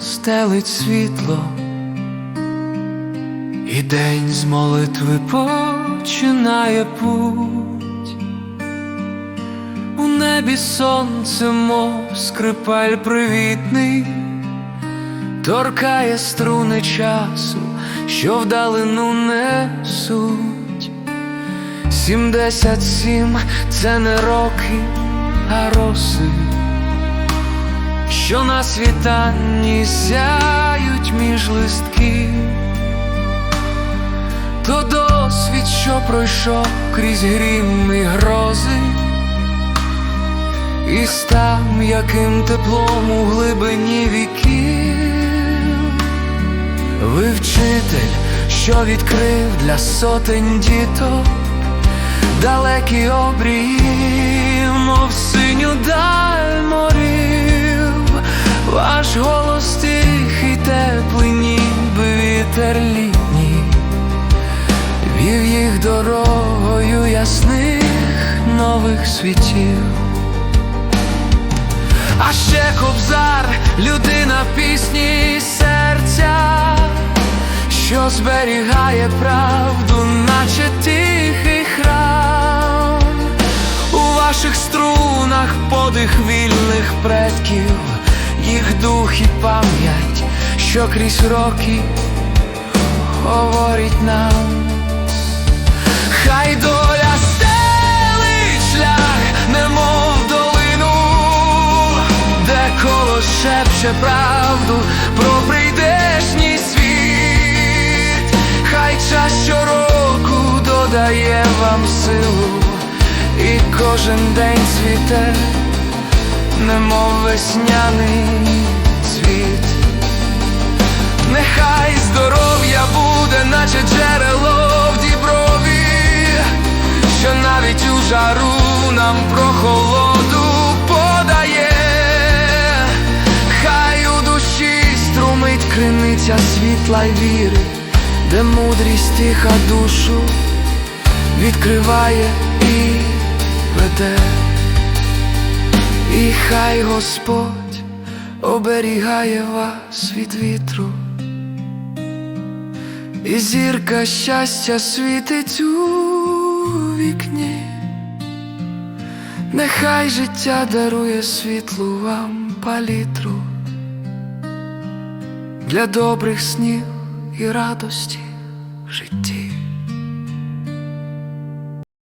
стелить світло, і день з молитви починає путь. У небі сонце, мов скрипаль привітний, торкає струни часу, що вдалину несуть. Сімдесят сім це не роки, а роси, що на світанні сяють між листків, то досвід, що пройшов крізь грім і грози, і став м'яким теплом у глибині віків. Ви вчитель, що відкрив для сотень діток далекі обрії, мов нових світів. А ще кобзар, людина пісні серця, що зберігає правду, наче тихий храм. У ваших струнах подих вільних предків, їх дух і пам'ять, що крізь роки говорить нам. Шепче правду про прийдешній світ, хай час щороку додає вам силу, і кожен день цвіте, немов весняний світла й віри, де мудрість тиха душу відкриває і веде, і хай Господь оберігає вас від вітру. І зірка щастя світить у вікні, нехай життя дарує світлу вам палітру для добрих снів і радості в житті.